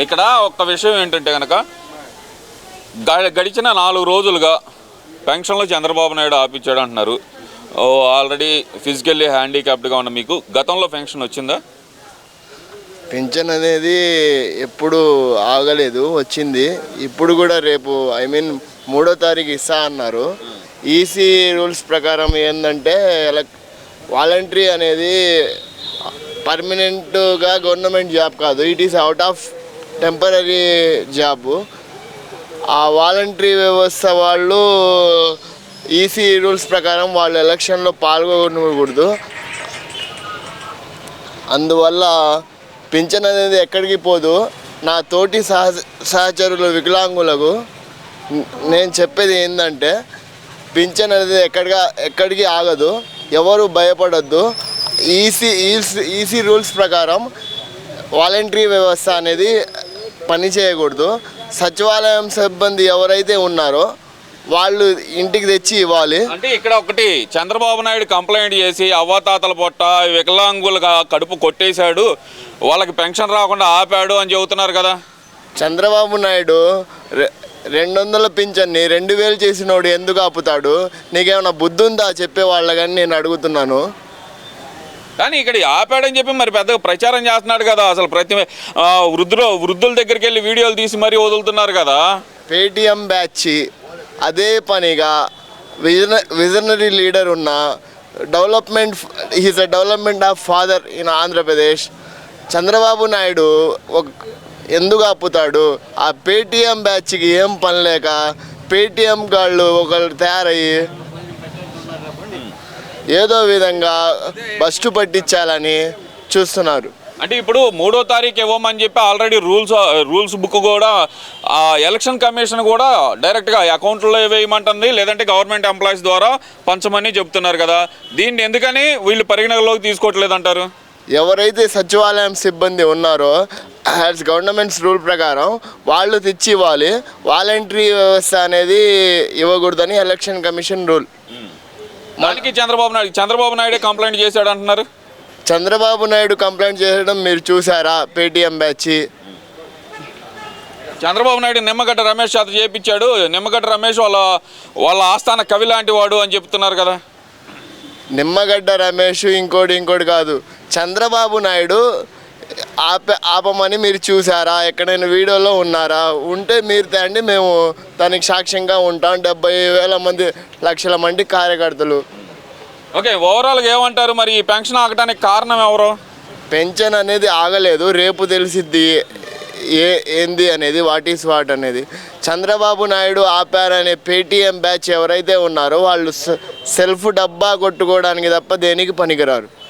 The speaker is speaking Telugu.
ఇక్కడ ఒక్క విషయం ఏంటంటే కనుక గడిచిన నాలుగు రోజులుగా పెన్షన్లో చంద్రబాబు నాయుడు ఆపించాడు అంటున్నారు. ఓ, ఆల్రెడీ ఫిజికల్లీ హ్యాండిక్యాప్డ్గా ఉన్న మీకు గతంలో పెన్షన్ వచ్చిందా? పెన్షన్ అనేది ఎప్పుడు ఆగలేదు వచ్చింది. ఇప్పుడు కూడా రేపు ఐ మీన్ మూడో తారీఖు ఇస్తా అన్నారు. ఈసీ రూల్స్ ప్రకారం ఏంటంటే వాలంటరీ అనేది పర్మనెంట్గా గవర్నమెంట్ జాబ్ కాదు. It is out of temporary job. ఆ వాలంటరీ వ్యవస్థ వాళ్ళు ఈసీ రూల్స్ ప్రకారం వాళ్ళు ఎలక్షన్లో పాల్గొనకూడదు. అందువల్ల పింఛన్ అనేది ఎక్కడికి పోదు. నా తోటి సహ సహచరులు వికలాంగులకు నేను చెప్పేది ఏంటంటే పింఛన్ అనేది ఎక్కడిగా ఎక్కడికి ఆగదు. ఎవరు భయపడద్దు. ఈసీ ఈసీ ఈసీ రూల్స్ ప్రకారం వాలంటరీ వ్యవస్థ అనేది పని చేయకూడదు. సచివాలయం సిబ్బంది ఎవరైతే ఉన్నారో వాళ్ళు ఇంటికి తెచ్చి ఇవ్వాలి. అంటే ఇక్కడ ఒకటి చంద్రబాబు నాయుడు కంప్లైంట్ చేసి అవ్వాతాతల పొట్ట వికలాంగులుగా కడుపు కొట్టేశాడు. వాళ్ళకి పెన్షన్ రాకుండా ఆపాడు అని చెబుతున్నారు కదా. చంద్రబాబు నాయుడు రెండు వందల పింఛన్ని రెండు వేలు చేసినోడు ఎందుకు ఆపుతాడు? నీకేమైనా బుద్ధి ఉందా చెప్పే వాళ్ళని నేను అడుగుతున్నాను. కానీ ఇక్కడ ఆపాడని చెప్పి మరి పెద్దగా ప్రచారం చేస్తున్నాడు కదా అసలు ప్రతి వృద్ధులు వృద్ధుల దగ్గరికి వెళ్ళి వీడియోలు తీసి మరీ వదులుతున్నారు కదా. పేటిఎం బ్యాచ్ అదే పనిగా విజన విజనరీ లీడర్ ఉన్న development he's a development of father in Andhra Pradesh Chandrababu Naidu ఒక ఎందుకు ఆపుతాడు? ఆ పేటిఎం బ్యాచ్కి ఏం పని లేక పేటిఎం గాళ్ళు ఒకళ్ళు తయారయ్యి ఏదో విధంగా బస్టు పట్టించాలని చూస్తున్నారు. అంటే ఇప్పుడు మూడో తారీఖు ఇవ్వమని చెప్పి ఆల్రెడీ రూల్స్ రూల్స్ బుక్ కూడా ఆ ఎలక్షన్ కమిషన్ కూడా డైరెక్ట్గా అకౌంట్లో వేయమంటుంది లేదంటే గవర్నమెంట్ ఎంప్లాయీస్ ద్వారా పంచమని చెప్తున్నారు కదా. దీన్ని ఎందుకని వీళ్ళు పరిగణలోకి తీసుకోవట్లేదు అంటారు? ఎవరైతే సచివాలయం సిబ్బంది ఉన్నారో యాజ్ గవర్నమెంట్స్ రూల్ ప్రకారం వాళ్ళు తెచ్చి ఇవ్వాలి. వాలంటరీ వ్యవస్థ అనేది ఇవ్వకూడదని ఎలక్షన్ కమిషన్ రూల్ దానికి చంద్రబాబు నాయుడు చంద్రబాబు నాయుడే కంప్లైంట్ చేశాడు అంటున్నారు? చంద్రబాబు నాయుడు కంప్లైంట్ చేయడం మీరు చూసారా పేటిఎం బ్యాచ్ చంద్రబాబు నాయుడు నిమ్మగడ్డ రమేష్ చేత చేపించాడు. నిమ్మగడ్డ రమేష్ వాళ్ళ వాళ్ళ ఆస్థాన కవి లాంటి వాడు అని చెప్తున్నారు కదా. నిమ్మగడ్డ రమేష్ ఇంకోటి ఇంకోటి కాదు. చంద్రబాబు నాయుడు ఆప ఆపమని మీరు చూసారా ఎక్కడైనా వీడియోలో ఉన్నారా? ఉంటే మీరు తేండి మేము దానికి సాక్ష్యంగా ఉంటాం. డెబ్బై వేల మంది లక్షల మంది కార్యకర్తలు. ఓకే ఓవరాల్గా ఏమంటారు మరి? ఈ పెన్షన్ ఆగటానికి కారణం ఎవరు? పెన్షన్ అనేది ఆగలేదు. రేపు తెలిసిద్ది ఏ ఏంది అనేది వాట్ ఈస్ వాట్ అనేది. చంద్రబాబు నాయుడు ఆపారనే పేటీఎం బ్యాచ్ ఎవరైతే ఉన్నారో వాళ్ళు సెల్ఫ్ డబ్బా కొట్టుకోవడానికి తప్ప దేనికి పనికిరారు?